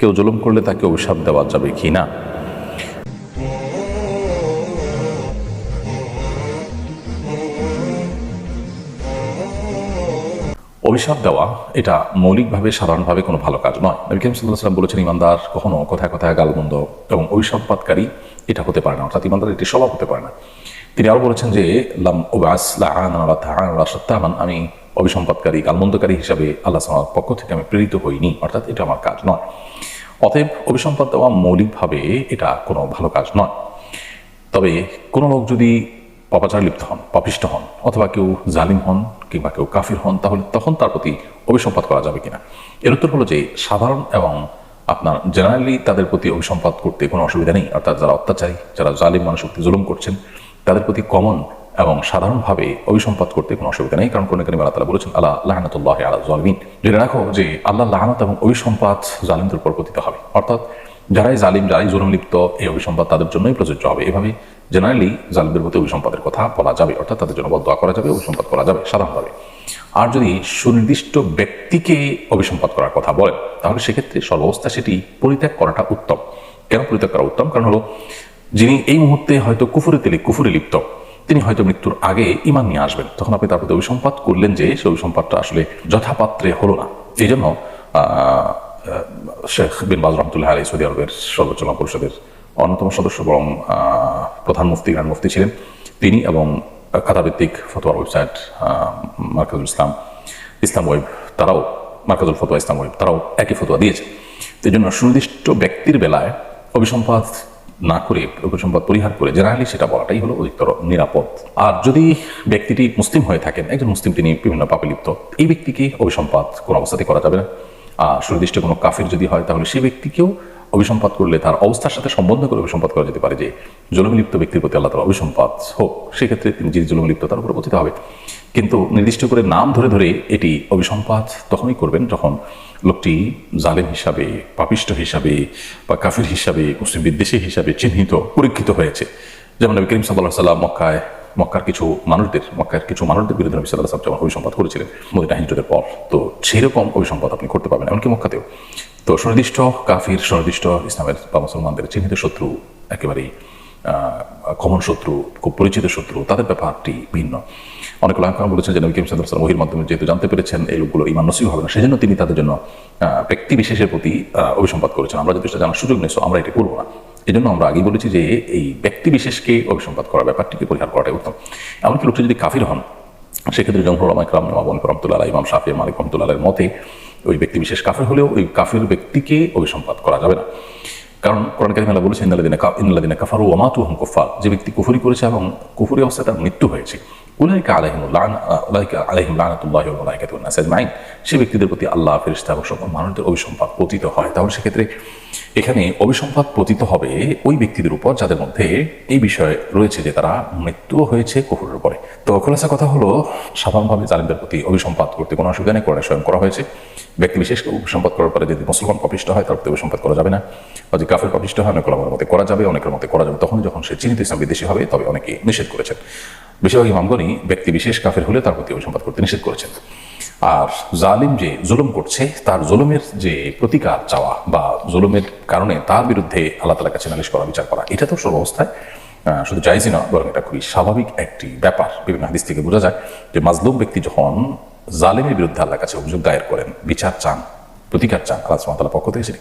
কেউ জুলুম করলে তাকে অভিশাপ দেওয়া যাবে কি না? অভিশাপ দেওয়া, এটা মৌলিকভাবে, সাধারণভাবে কোনো ভালো কাজ নয়। নবী করিম সাল্লাহ সাল্লাম বলেছেন, ইমানদার কখনো কথায় কথায় গালমন্দ এবং অভিশাপপাতকারী এটা হতে পারে না। অর্থাৎ ইমানদার এটি স্বভাব হতে পারে না। তিনি আরও বলেছেন যে, লাম ওবাস লাহান আমি অভিসম্পাদকারী, গালমন্দকারী হিসাবে আল্লাহ পক্ষ থেকে আমি প্রেরিত হইনি। অর্থাৎ এটা আমার কাজ নয়। অতএব অভিসম্পাদ দেওয়া মৌলিকভাবে এটা কোনো ভালো কাজ নয়। তবে কোনো লোক যদি পাপাচার লিপ্ত হন, পাপিষ্ট হন, অথবা কেউ জালিম হন কিংবা কেউ কাফির হন, তাহলে তখন তার প্রতি অভিসম্পাদ করা যাবে কিনা? এর উত্তর হলো যে সাধারণ এবং আপনার জেনারেলি তাদের প্রতি অভিসম্পাদ করতে কোনো অসুবিধা নেই। অর্থাৎ যারা অত্যাচারী, যারা জালিম মানুষ জুলুম করছেন, তাদের প্রতি কমন এবং সাধারণভাবে অভিসম্পাদ করতে কোনো অসুবিধা নেই, কারণ কোন কারিম আল্লাহ বলেছেন আল্লাহ লাহানতুল্লাহ আলা জালমিন। জেনে রাখো যে আল্লাহ লাহানত এবং অভিসম্পাদ জালিমদের উপর পতিত হবে। অর্থাৎ যারাই জালিম, যারাই জুলুম লিপ্ত, এই অভিসম্পাদ তাদের জন্যই প্রযোজ্য হবে। এভাবে জেনারেলি জালিমদের প্রতি অভিসম্পাদের কথা বলা যাবে, অর্থাৎ তাদের জন্য বদয়া করা যাবে অভিসম্পাদ করা যাবে সাধারণভাবে। আর যদি সুনির্দিষ্ট ব্যক্তিকে অভিসম্পাদ করার কথা বলেন, তাহলে সেক্ষেত্রে সর্বাবস্থা সেটি পরিত্যাগ করাটা উত্তম। কেন পরিত্যাগ করা উত্তম? কারণ হলো, যিনি এই মুহূর্তে হয়তো কুফুরে তেলে কুফুরে লিপ্ত তিনি হয়তো মৃত্যুর আগে ইমান নিয়ে আসবেন। তখন আপনি তার প্রতি অভিসম্পাদ করলেন যে সেই অভিসম্পাদটা আসলে যথাপাত্রে হলো না। এই জন্য শেখ বিন বাজ রহমতুল্লাহ আলী সৌদি আরবের সর্বোচ্চ পরিষদের অন্যতম সদস্য বরং প্রধান মুফতি গ্রান্ড মুফতি ছিলেন। তিনি এবং খাতাভিত্তিক ফতোয়ার ওয়েবসাইট মার্কাজুল ইসলাম ইসলাম ওয়েব, তারাও, মার্কাজুল ফতোয়া ইসলাম ওয়েব, তারাও একই ফতোয়া দিয়েছে। এই জন্য সুনির্দিষ্ট ব্যক্তির বেলায় অভিসম্পাদ না করে অভিসম্পাদ পরিহার করে জেনারেলি সেটা বলাটাই হলো অধিকতর নিরাপদ। আর যদি ব্যক্তিটি মুসলিম হয়ে থাকেন, একজন মুসলিম তিনি বিভিন্ন পাপে লিপ্ত, এই ব্যক্তিকে অভিসম্পাদ কোনো অবস্থাতে করা যাবে না। আর সুনির্দিষ্ট কোনো কাফির যদি হয়, তাহলে সেই ব্যক্তিকেও অভিসম্পাদ করলে তার অবস্থার সাথে সম্বন্ধ করে অভিসম্পাদ করা যেতে পারে যে জলমলিপ্ত ব্যক্তির প্রতি আল্লাহ তালা অভিসম্পাদ হোক। সেক্ষেত্রে তিনি যিনি জলমলিপ্ত তার উপরে পতিত হবে। কিন্তু নির্দিষ্ট করে নাম ধরে ধরে এটি অভিসম্পাদ তখনই করবেন যখন লোকটি জালেম হিসাবে, পাপিষ্ট হিসাবে বা কাফির হিসাবে, মুসলিম বিদ্বেষী হিসাবে চিহ্নিত, পরীক্ষিত হয়েছে। যেমন নবী করিম সাল্লাহ সাল্লাম মক্কায়, মক্কার কিছু মানুষদের, মক্কার কিছু মানুষদের বিরুদ্ধে নবী সাল্লাহ সাল্লাম যখন অভিসম্পাদ করেছিলেন মদিনা হিজরতের পর। তো সেরকম অভিসম্পাদ আপনি করতে পারবেন, এমনকি মক্কাতেও। তো সুনির্দিষ্ট কাফির, সুনির্দিষ্ট ইসলামের বা মুসলমানদের চিহ্নিত শত্রু একেবারেই কমন শত্রু, খুব পরিচিত শত্রু, তাদের ব্যাপারটি ভিন্ন। অনেক লাঙ্কাম বলেছেন যে নবী করিম সাল্লাম মাধ্যমে যেহেতু জানতে পেরেছেন, এই লোকগুলো ইমান নসিব হবে না। সেজন্য তিনি তাদের জন্য ব্যক্তি বিশেষের প্রতি অভিসম্পাদ করেছেন। আমরা যদি সেটা জানার সুযোগ নেই আমরা এটি করব না। এই জন্য আমরা আগেই বলেছি যে এই ব্যক্তি বিশেষকে অভিসম্পাদ করার ব্যাপারটিকে পরিহার করাটাই উত্তম। এমনকি লোকটি যদি কাফির হন, সেক্ষেত্রে ইমাম রহমতুল্লাহ ইমাম শাফি, মালিক রহমতুল্লাহের মতে, ওই ব্যক্তি বিশেষ কাফের হলেও ওই কাফের ব্যক্তিকে অভিসম্পাদ করা যাবে না। কারণ কোরআন কারিম আল্লাহ বলেছেন কাফার কাফারু ওয়া মাতু হুম কুফার যে ব্যক্তি কুফুরি করেছে এবং কুফুরি অবস্থায় তার মৃত্যু হয়েছে। সেই ব্যক্তিদের প্রতি আল্লাহ, ফেরেশতা এবং সকল মানুষদের অভিসম্পাদ পতিত হয়। তাহলে সেক্ষেত্রে এখানে অভিসম্পাদ পতিত হবে ওই ব্যক্তিদের উপর যাদের মধ্যে এই বিষয়ে রয়েছে যে তারা মৃত্যুও হয়েছে কুফরের পরে। তো খোলাসা কথা হলো সাধারণভাবে জালিমদের প্রতি অভিসম্পাদ করতে কোনো অসুবিধা নেই, কোরআনে স্বয়ং করা হয়েছে। ব্যক্তি বিশেষকে অভিসম্পাদ করার পরে যদি মুসলমান পাপিষ্ট হয়, তার প্রতি অভিসম্পাদ করা যাবে না। যদি কাফের পাপিষ্ট হয়, অনেক ওলামার মতে করা যাবে, অনেকের মতে করা যাবে। তখন যখন সে চিহ্নিত ইসলাম বিদেশি হবে, তবে অনেকে নিষেধ করেছেন। বেশিরভাগ ইমামগণই ব্যক্তি বিশেষ কাফের হলে তার প্রতি অভিসম্পাদ করতে নিষেধ করেছেন। আর জালিম যে জুলুম করছে, তার জুলুমের যে প্রতিকার চাওয়া বা জুলুমের কারণে তার বিরুদ্ধে আল্লাহ তালার কাছে নালিশ করা, বিচার করা, এটা তো সর্বাবস্থায় শুধু জায়জই না বরং এটা খুবই স্বাভাবিক একটি ব্যাপার। বিভিন্ন হাদিস থেকে বোঝা যায় যে মাজলুম ব্যক্তি যখন জালিমের বিরুদ্ধে আল্লাহর কাছে অভিযোগ দায়ের করেন, বিচার চান, প্রতিকার চান, আল্লাহ সুবহানাহু পক্ষ থেকে সেটি